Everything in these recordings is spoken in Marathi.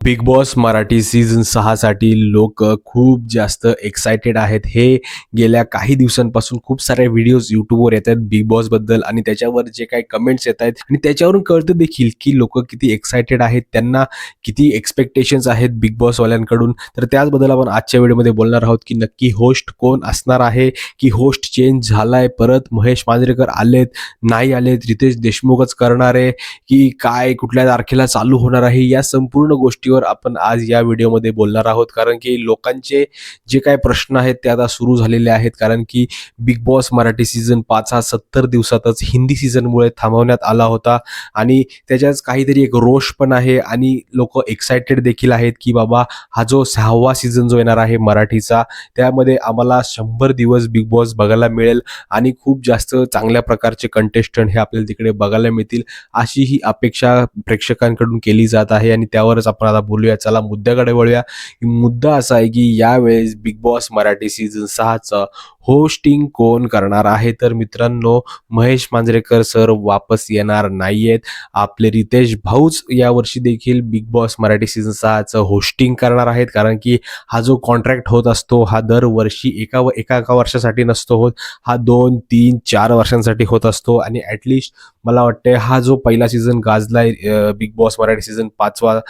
बिग बॉस मराठी सीझन सहासाठी लोक खूप जास्त एक्सायटेड आहेत. हे गेल्या काही दिवसांपासून खूप सारे व्हिडिओज यूट्यूबवर येत आहेत बिग बॉसबद्दल आणि त्याच्यावर जे काही कमेंट्स येत आहेत आणि त्याच्यावरून कळतं देखील की लोक किती एक्सायटेड आहेत त्यांना किती एक्सपेक्टेशन्स आहेत बिग बॉसवाल्यांकडून तर त्याचबद्दल आपण आजच्या व्हिडिओमध्ये बोलणार आहोत की नक्की होस्ट कोण असणार आहे की होस्ट चेंज झालाय परत महेश मांजरेकर आलेत नाही आलेत रितेश देशमुखच करणार आहे की काय कुठल्या तारखेला चालू होणार आहे या संपूर्ण गोष्टी गोष्टीवर आपण आज या व्हिडिओमध्ये बोलणार आहोत. कारण की लोकांचे जे काय प्रश्न आहेत ते आता सुरू झालेले आहेत. कारण की बिग बॉस मराठी सीझन पाच हा सत्तर दिवसातच हिंदी सीझनमुळे थांबवण्यात आला होता. आणि त्याच्याच काहीतरी एक रोष पण आहे आणि लोक एक्सायटेड देखील आहेत की बाबा हा जो सहावा सीझन जो येणार आहे मराठीचा त्यामध्ये आम्हाला शंभर दिवस बिग बॉस बघायला मिळेल आणि खूप जास्त चांगल्या प्रकारचे कंटेस्टंट हे आपल्याला तिकडे बघायला मिळतील अशी ही अपेक्षा प्रेक्षकांकडून केली जात आहे आणि त्यावरच आपण आता बोलूया चला मुद्द्याकडे वळूया. मुद्दा असा आहे की यावेळेस बिग बॉस मराठी सीझन सहाचं होस्टिंग कोण करणार आहे? तर मित्रांनो महेश मांजरेकर सर वापस येणार नाहीयेत. आपले रितेश भाऊच यावर्षी देखील बिग बॉस मराठी सीझन सहाचं होस्टिंग करणार आहेत. कारण की हा जो कॉन्ट्रॅक्ट होत असतो हा दरवर्षी एका व- एका एका वर्षासाठी नसतो होत. हा दोन तीन चार वर्षांसाठी होत असतो. आणि ॲटलिस्ट मला वाटते हा जो पहिला सीझन गाजला बिग बॉस मराठी सीझन पाचवा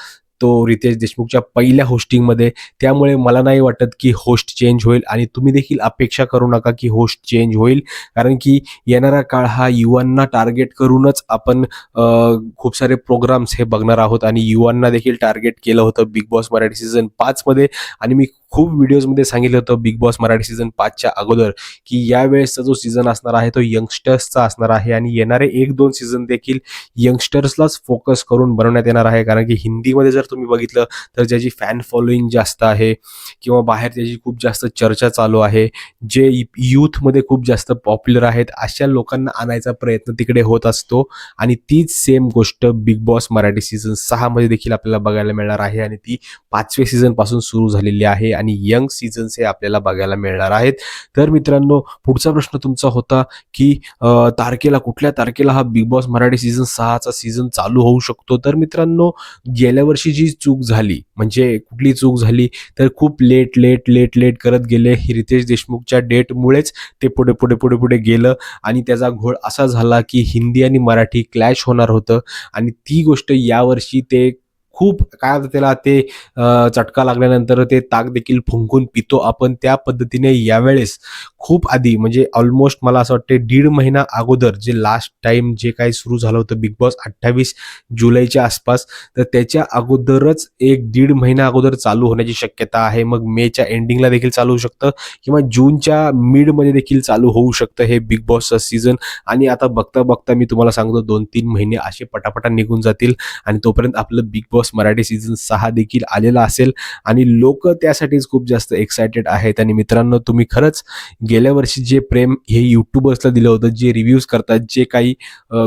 तो रितेश देशमुखच्या पहिल्या होस्टिंगमध्ये त्यामुळे मला नाही वाटत की होस्ट चेंज होईल आणि तुम्ही देखील अपेक्षा करू नका की होस्ट चेंज होईल. कारण की येणारा काळ हा युवांना टार्गेट करूनच आपण खूप सारे प्रोग्राम्स हे बघणार आहोत. आणि युवांना देखील टार्गेट केलं होतं बिग बॉस मराठी सीझन पाचमध्ये आणि मी खूप व्हिडिओजमध्ये सांगितलं होतं बिग बॉस मराठी सीझन पाचच्या अगोदर की यावेळेसचा जो सीझन असणार आहे तो यंगस्टर्सचा असणार आहे. आणि येणारे एक दोन सीझन देखील यंगस्टर्सलाच फोकस करून बनवण्यात येणार आहे. कारण की हिंदीमध्ये जर तुम्ही बघितलं तर ज्याची फॅन फॉलोईंग जास्त आहे किंवा बाहेर त्याची खूप जास्त चर्चा चालू आहे जे यूथमध्ये खूप जास्त पॉप्युलर आहेत अशा लोकांना आणायचा प्रयत्न तिकडे होत असतो. आणि तीच सेम गोष्ट बिग बॉस मराठी सीझन सहामध्ये देखील आपल्याला बघायला मिळणार आहे. आणि ती पाचवे सीझनपासून सुरू झालेली आहे. आणि यंग सीझन्स हे आपल्याला बघायला मिळणार आहेत. तर मित्रांनो पुढचा प्रश्न तुमचा होता की तारखेला कुठल्या तारखेला हा बिग बॉस मराठी सीझन सहाचा सीझन चालू होऊ शकतो? तर मित्रांनो गेल्या वर्षी जी चूक झाली म्हणजे कुठली चूक झाली तर खूप लेट लेट लेट लेट करत गेले रितेश देशमुखच्या डेटमुळेच ते पुढे पुढे पुढे पुढे गेलं आणि त्याचा घोळ असा झाला की हिंदी आणि मराठी क्लॅश होणार होतं. आणि ती गोष्ट यावर्षी ते खूप काय होतं त्याला ते चटका लागल्यानंतर ते ताक देखील फुंकून पितो आपण. त्या पद्धतीने यावेळेस खूप आधी म्हणजे ऑलमोस्ट मला असं वाटतं दीड महिना अगोदर जे लास्ट टाइम जे काही सुरू झालं होतं बिग बॉस अठ्ठावीस जुलैच्या आसपास तर त्याच्या अगोदरच एक दीड महिना अगोदर चालू होण्याची शक्यता आहे. मग मेच्या एंडिंगला देखील चालू होऊ शकतं किंवा जूनच्या मिडमध्ये देखील चालू होऊ शकतं हे बिग बॉसचं सीझन आणि आता बघता बघता मी तुम्हाला सांगतो दोन तीन महिने असे पटापटा निघून जातील आणि तोपर्यंत आपलं बिग बॉस मराठी सीझन सहा देखील आलेला असेल. आणि लोक त्यासाठीच खूप जास्त एक्सायटेड आहेत. आणि मित्रांनो तुम्ही खरंच गेल्या वर्षी जे प्रेम हे युट्यूबर्सला दिलं होतं जे रिव्ह्यूज करतात जे काही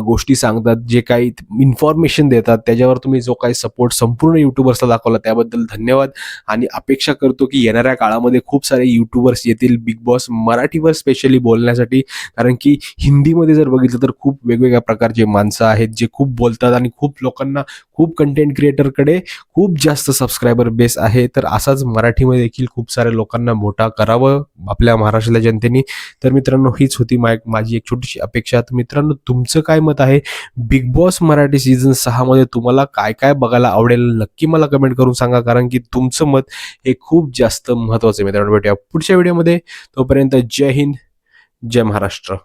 गोष्टी सांगतात जे काही इन्फॉर्मेशन देतात त्याच्यावर तुम्ही जो काही सपोर्ट संपूर्ण युट्यूबर्सला दाखवला त्याबद्दल धन्यवाद. आणि अपेक्षा करतो की येणाऱ्या काळामध्ये खूप सारे युट्यूबर्स येतील बिग बॉस मराठीवर स्पेशली बोलण्यासाठी. कारण की हिंदीमध्ये जर बघितलं तर खूप वेगवेगळ्या प्रकारचे माणसं आहेत जे खूप बोलतात आणि खूप लोकांना खूप कंटेंट क्रिएटर क्रिएटरकडे खूप जास्त सबस्क्रायबर बेस आहे. तर असाच मराठीमध्ये देखील खूप साऱ्या लोकांना मोठा करावं आपल्या महाराष्ट्रातल्या जनतेने. तर मित्रांनो हीच होती माय माझी एक छोटीशी अपेक्षा. तर मित्रांनो तुमचं काय मत आहे? बिग बॉस मराठी सीझन सहामध्ये तुम्हाला काय काय बघायला आवडेल? नक्की मला कमेंट करून सांगा. कारण की तुमचं मत हे खूप जास्त महत्त्वाचं आहे मित्रांनो. भेटूया पुढच्या व्हिडिओमध्ये तोपर्यंत जय हिंद जय महाराष्ट्र.